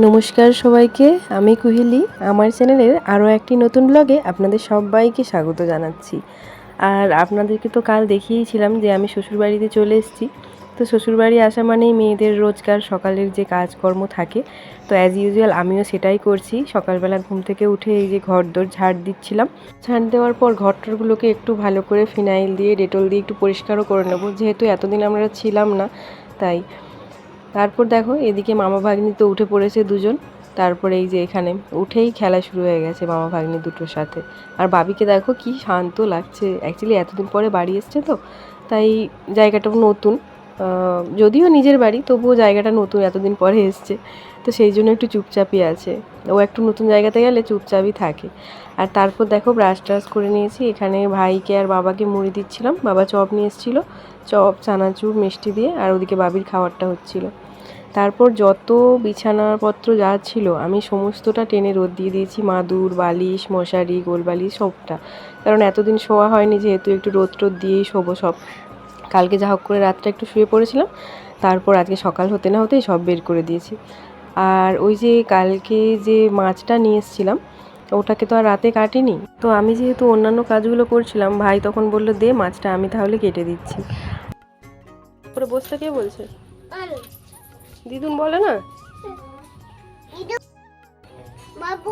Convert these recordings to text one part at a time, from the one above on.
নমস্কার সবাইকে, আমি কুহিলি। আমার চ্যানেলের আরও একটি নতুন ব্লগে আপনাদের সবাইকে স্বাগত জানাচ্ছি। আর আপনাদেরকে তো কাল দেখিয়েছিলাম যে আমি শ্বশুরবাড়িতে চলে এসেছি। তো শ্বশুরবাড়ি আসা মানেই মেয়েদের রোজকার সকালের যে কাজকর্ম থাকে। তো অ্যাজ ইউজুয়াল আমিও সেটাই করছি। সকালবেলা ঘুম থেকে উঠে এই যে ঘর দোর ঝাড় দিচ্ছিলাম। ঝাড় দেওয়ার পর ঘরটরগুলোকে একটু ভালো করে ফিনাইল দিয়ে, ডেটল দিয়ে একটু পরিষ্কারও করে নেব। যেহেতু এতদিন আমরা ছিলাম না, তাই তারপর দেখো, এদিকে মামা ভাগ্নি তো উঠে পড়েছে দুজন। তারপরে এই যে এখানে উঠেই খেলা শুরু হয়ে গেছে মামা ভাগ্নি দুটোর সাথে। আর বাবিকে দেখো, কি শান্ত লাগছে। অ্যাকচুয়ালি এতদিন পরে বাড়ি এসছে তো, তাই জায়গাটাও নতুন। যদিও নিজের বাড়ি, তবুও জায়গাটা নতুন, এতদিন পরে এসছে। তো সেই জন্য একটু চুপচাপই আছে। ও একটু নতুন জায়গাতে গেলে চুপচাপই থাকে। আর তারপর দেখো ব্রাশ ট্রাশ করে নিয়েছি। এখানে ভাইকে আর বাবাকে মুড়ি দিচ্ছিলাম। বাবা চপ নিয়ে এসেছিল। চপ, চানাচুর, মিষ্টি দিয়ে, আর ওদিকে বাবির খাবারটা হচ্ছিল। তারপর যত বিছানাপত্র যা ছিল, আমি সমস্তটা টেনে রোদ দিয়ে দিয়েছি। মাদুর, বালিশ, মশারি, গোলবালিশ, সবটা। কারণ এতদিন শোয়া হয়নি, যেহেতু একটু রোদ টোদ দিয়েই শোবো সব। কালকে যা হোক করে রাতটা একটু শুয়ে পড়েছিলাম। তারপর আজকে সকাল হতে না হতেই সব বের করে দিয়েছি। আর ওই যে কালকে যে মাছটা নিয়ে এসেছিলাম, ওটাকে তো আর রাতে কাটিনি। তো আমি যেহেতু অন্যান্য কাজগুলো করছিলাম, ভাই তখন বলল, দে মাছটা, আমি তাহলে কেটে দিচ্ছি। বসতে কে বলছে? দিদুন বলে না? বাবু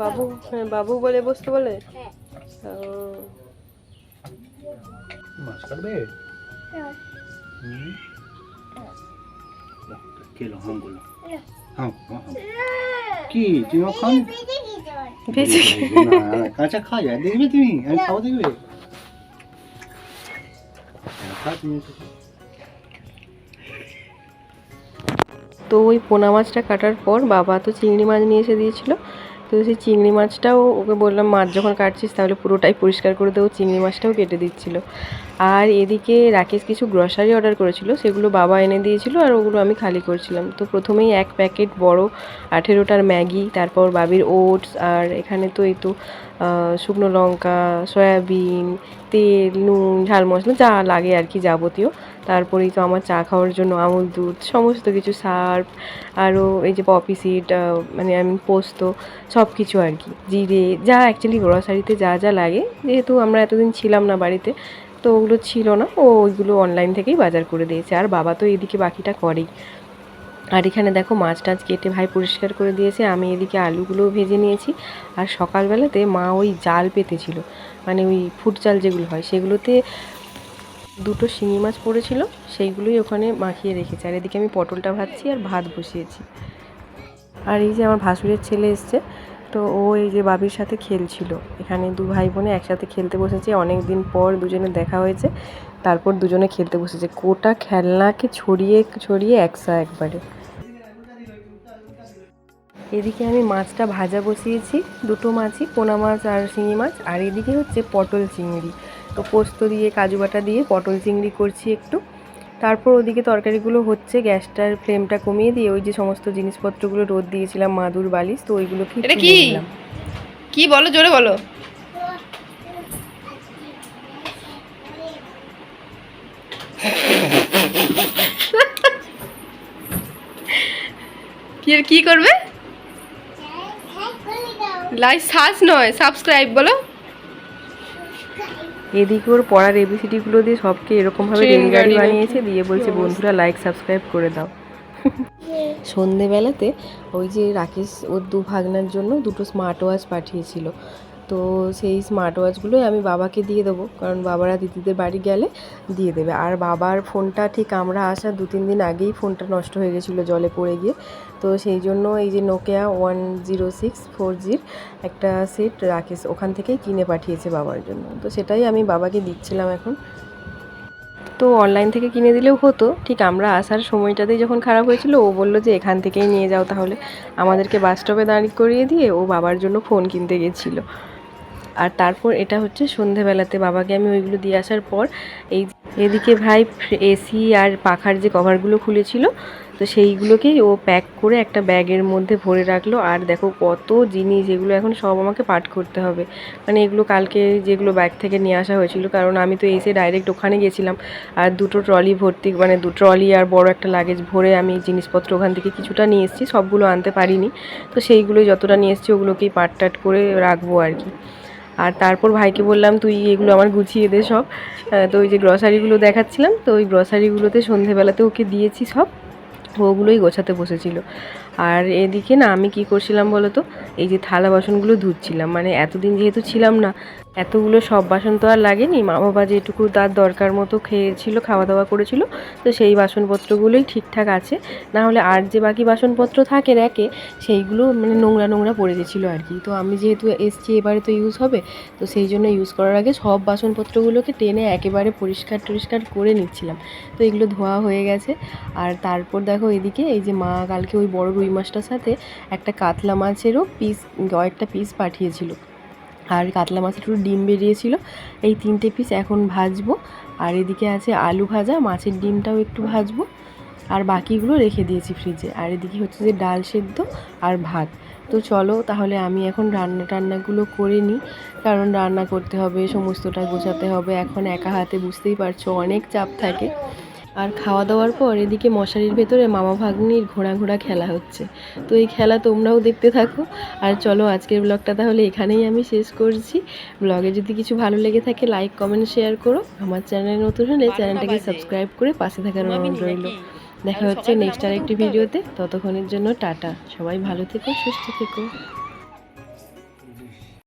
বাবু হ্যাঁ বাবু বলে বসতে বলে? হ্যাঁ। মাছ কাটবে? হ্যাঁ। হাম বলো। হাম হাম কি তুমি ভেজে কাঁচা খাওয়া যায় দেখবে তুমি? আমি খাওয়া দেখবে? খা তুমি। তো ওই পোনা মাছটা কাটার পর বাবা তো চিংড়ি মাছ নিয়ে এসে দিয়েছিলো। তো সেই চিংড়ি মাছটাও ওকে বললাম, মাছ যখন কাটছিস তাহলে পুরোটাই পরিষ্কার করে দেবো চিংড়ি মাছটাও কেটে দিচ্ছিল। আর এদিকে রাকেশ কিছু গ্রসারি অর্ডার করেছিল, সেগুলো বাবা এনে দিয়েছিল আর ওগুলো আমি খালি করছিলাম। তো প্রথমেই এক প্যাকেট বড় আঠেরোটার ম্যাগি, তারপর বাবির ওটস আর এখানে তো এই তো শুকনো লঙ্কা, সয়াবিন, তেল, নুন, ঝাল মশলা যা লাগে আর কি যাবতীয়। তারপরেই তো আমার চা খাওয়ার জন্য আমুল দুধ, সমস্ত কিছু সার্ফ, আরও এই যে পপি সিড মানে আমি পোস্ত সব কিছু আর কি। জিরে, যা অ্যাকচুয়ালি গ্রসারিতে যা যা লাগে, যেহেতু আমরা এতদিন ছিলাম না বাড়িতে তো ওগুলো ছিল না। ও ওইগুলো অনলাইন থেকেই বাজার করে দিয়েছে। আর বাবা তো এদিকে বাকিটা করেই। আর এখানে দেখো মাছ টাছ কেটে ভাই পরিষ্কার করে দিয়েছে। আমি এদিকে আলুগুলোও ভেজে নিয়েছি। আর সকালবেলাতে মা ওই জাল পেতেছিল। মানে ওই ফুট জাল যেগুলো হয়, সেগুলোতে দুটো শিঙি মাছ পড়েছিল। সেইগুলোই ওখানে মাখিয়ে রেখেছে। আর এদিকে আমি পটলটা ভাজছি আর ভাত বসিয়েছি। আর এই যে আমার ভাসুরের ছেলে এসছে। তো ও এই যে বাবির সাথে খেলছিল। এখানে দু ভাই বোনে একসাথে খেলতে বসেছে। অনেক দিন পর দুজনে দেখা হয়েছে। তারপর দুজনে খেলতে বসেছে। কোটা খেলনাকে ছড়িয়ে ছড়িয়ে একসা একবারে। এদিকে আমি মাছটা ভাজা বসিয়েছি। দুটো মাছই, পোনা মাছ আর শিঙি মাছ। আর এদিকে হচ্ছে পটল চিংড়ি। তো পোস্ত দিয়ে, কাজু বাটা দিয়ে পটল চিংড়ি করছি একটু। তারপর ওদিকে তরকারিগুলো হচ্ছে গ্যাসটার ফ্লেমটা কমিয়ে দিয়ে ওই যে সমস্ত জিনিসপত্রগুলো রোদ দিয়েছিলাম মাদুর বালিশ তো ওইগুলোকে এটা কি? কি বলো জোরে বলো। কি কি করবে? হ্যাঁ করে লাইক সার্চ নয় সাবস্ক্রাইব বলো। এদিকে ওর পড়ার এবিসিডিগুলো দিয়ে সবকে এরকমভাবে রেলগাড়ি গাড়ি বানিয়েছে দিয়ে বলছে বন্ধুরা লাইক সাবস্ক্রাইব করে দাও। সন্ধেবেলাতে ওই যে রাকেশ ওর দু ভাগনার জন্য দুটো স্মার্ট ওয়াচ পাঠিয়েছিল। তো সেই স্মার্ট ওয়াচগুলোই আমি বাবাকে দিয়ে দেবো কারণ বাবারা দিদিদের বাড়ি গেলে দিয়ে দেবে। আর বাবার ফোনটা ঠিক আমরা আসার দু তিন দিন আগেই ফোনটা নষ্ট হয়ে গেছিল জলে পড়ে গিয়ে। তো সেই জন্য এই যে Nokia one zero six four zero একটা সেট রাকেশ ওখান থেকেই কিনে পাঠিয়েছে বাবার জন্য। তো সেটাই আমি বাবাকে দিচ্ছিলাম এখন। তো অনলাইন থেকে কিনে দিলেও হতো, ঠিক আমরা আসার সময়টাতেই যখন খারাপ হয়েছিল, ও বলল যে এখান থেকেই নিয়ে যাও তাহলে। আমাদেরকে বাস স্টপে দাঁড়িয়ে করিয়ে দিয়ে ও বাবার জন্য ফোন কিনতে গেছিল। আর তারপর এটা হচ্ছে সন্ধেবেলাতে বাবাকে আমি ওইগুলো দিয়ে আসার পর এই এদিকে ভাই এসি আর পাখার যে কভারগুলো খুলেছিল, তো সেইগুলোকেই ও প্যাক করে একটা ব্যাগের মধ্যে ভরে রাখল। আর দেখো কত জিনিস, এগুলো এখন সব আমাকে পাঠ করতে হবে। মানে এগুলো কালকে যেগুলো ব্যাগ থেকে নিয়ে আসা হয়েছিল, কারণ আমি তো এসে ডাইরেক্ট ওখানে গেছিলাম। আর দুটো ট্রলি ভর্তি মানে দু ট্রলি আর বড় একটা লাগেজ ভরে আমি জিনিসপত্র ওখান থেকে কিছুটা নিয়ে এসেছি, সবগুলো আনতে পারিনি। তো সেইগুলোই যতটা নিয়ে এসেছি, ওগুলোকেই পাট টাট করে রাখব আর কি। আর তারপর ভাইকে বললাম, তুই এগুলো আমার গুছিয়ে দে সব। তো ওই যে গ্রসারিগুলো দেখাচ্ছিলাম, তো ওই গ্রসারিগুলোতে সন্ধেবেলাতে ওকে দিয়েছি সব। ওগুলোই গোছাতে বসেছিল। আর এদিকে না আমি কি করছিলাম বলো তো এই যে থালা বাসনগুলো ধুচ্ছিলাম। মানে এতদিন যেহেতু ছিলাম না, এতগুলো সব বাসন তো আর লাগেনি। মা বাবা যেটুকু তার দরকার মতো খেয়েছিল খাওয়া দাওয়া করেছিল, তো সেই বাসনপত্রগুলোই ঠিকঠাক আছে। না হলে আর যে বাকি বাসনপত্র থাকে র্যাকে, সেইগুলো মানে নোংরা নোংরা পড়ে গেছিল আর কি। তো আমি যেহেতু এসছি, এবারে তো ইউজ হবে, তো সেই জন্য ইউজ করার আগে সব বাসনপত্রগুলোকে টেনে একেবারে পরিষ্কার টরিষ্কার করে নিচ্ছিলাম। তো এগুলো ধোয়া হয়ে গেছে। আর তারপর দেখো এদিকে এই যে মা কালকে ওই বড় রুই মাছটার সাথে একটা কাতলা মাছেরও পিস কয়েকটা পিস পাঠিয়েছিল। আর কাতলা মাছের একটু ডিম বেরিয়েছিল। এই তিনটে পিস এখন ভাজবো। আর এদিকে আছে আলু ভাজা, মাছের ডিমটাও একটু ভাজবো। আর বাকিগুলো রেখে দিয়েছি ফ্রিজে আর এদিকে হচ্ছে যে ডাল সেদ্ধ আর ভাত। তো চলো তাহলে আমি এখন রান্না টান্নাগুলো করে নিই। কারণ রান্না করতে হবে, সমস্তটা গোছাতে হবে। এখন একা হাতে বুঝতেই পারছ, অনেক চাপ থাকে। আর খাওয়া দাওয়ার পর এদিকে মশারির ভেতরে মামা ভাগ্নির ঘোড়া ঘোড়া খেলা হচ্ছে। তো এই খেলা তোমরাও দেখতে থাকো। আর চলো আজকের ব্লগটা তাহলে এখানেই আমি শেষ করছি। ব্লগে যদি কিছু ভালো লেগে থাকে লাইক কমেন্ট শেয়ার করো। আমার চ্যানেল নতুন হলে চ্যানেলটাকে সাবস্ক্রাইব করে পাশে থাকার অনুরোধ রইল। দেখা হচ্ছে নেক্সট আরেকটি ভিডিওতে। ততক্ষণের জন্য টাটা। সবাই ভালো থেকো সুস্থ থেকো।